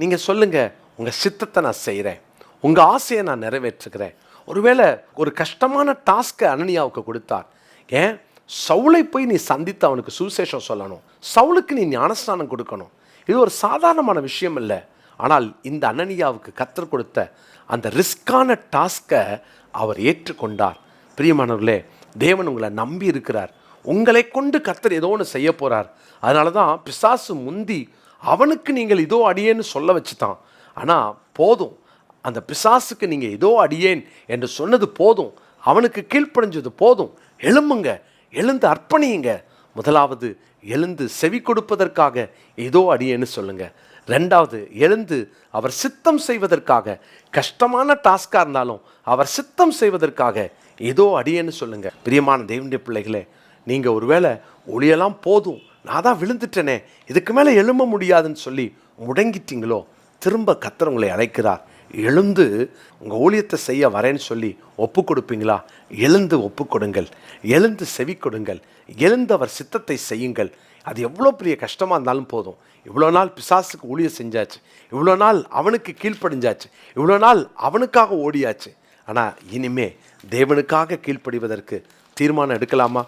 நீங்கள் சொல்லுங்கள் உங்கள் சித்தத்தை நான் செய்கிறேன் உங்கள் ஆசையை நான் நிறைவேற்றுக்கிறேன் ஒருவேளை ஒரு கஷ்டமான டாஸ்க்கை அனனியாவுக்கு கொடுத்தார். ஏன்? சவுளை போய் நீ சந்தித்து அவனுக்கு சுவிசேஷம் சொல்லணும். சவுளுக்கு நீ ஞானஸ்நானம் கொடுக்கணும். இது ஒரு சாதாரணமான விஷயம் இல்லை. ஆனால் இந்த அனனியாவுக்கு கற்றுக் கொடுத்த அந்த ரிஸ்கான டாஸ்க்கை அவர் ஏற்றுக்கொண்டார். பிரியமானவர்களே தேவன் உங்களை நம்பி இருக்கிறார். உங்களை கொண்டு கத்தர் ஏதோ ஒன்று செய்ய போகிறார் அதனால தான் பிசாசு முந்தி அவனுக்கு நீங்கள் இதோ அடியேன்னு சொல்ல வச்சு தான் ஆனால் போதும். அந்த பிசாசுக்கு நீங்கள் இதோ அடியேன் என்று சொன்னது போதும். அவனுக்கு கீழ்ப்படைஞ்சது போதும். எழும்புங்க. எழுந்து அர்ப்பணியுங்க. முதலாவது எழுந்து செவி கொடுப்பதற்காக ஏதோ அடியேன்னு சொல்லுங்க. ரெண்டாவது எழுந்து அவர் சித்தம் செய்வதற்காக கஷ்டமான டாஸ்காக இருந்தாலும் அவர் சித்தம் செய்வதற்காக ஏதோ அடியேன்னு சொல்லுங்க. பிரியமான தேவனுடைய பிள்ளைகளே நீங்கள் ஒருவேளை ஒளியெல்லாம் போதும். நான் தான் விழுந்துட்டேனே இதுக்கு மேலே எழும்ப முடியாதுன்னு சொல்லி முடங்கிட்டீங்களோ திரும்ப கத்தர் உங்களை அழைக்கிறார். எழுந்து உங்கள் ஊழியத்தை செய்ய வரேன்னு சொல்லி ஒப்பு கொடுப்பீங்களா? எழுந்து ஒப்பு கொடுங்கள். எழுந்து செவி கொடுங்கள். எழுந்து அவர் சித்தத்தை செய்யுங்கள். அது எவ்வளோ பெரிய கஷ்டமாக இருந்தாலும் போதும். இவ்வளோ நாள் பிசாசுக்கு ஊழியம் செஞ்சாச்சு. இவ்வளோ நாள் அவனுக்கு கீழ்ப்படிஞ்சாச்சு. இவ்வளோ நாள் அவனுக்காக ஓடியாச்சு. ஆனால் இனிமே தேவனுக்காக கீழ்ப்படிவதற்கு தீர்மானம் எடுக்கலாமா?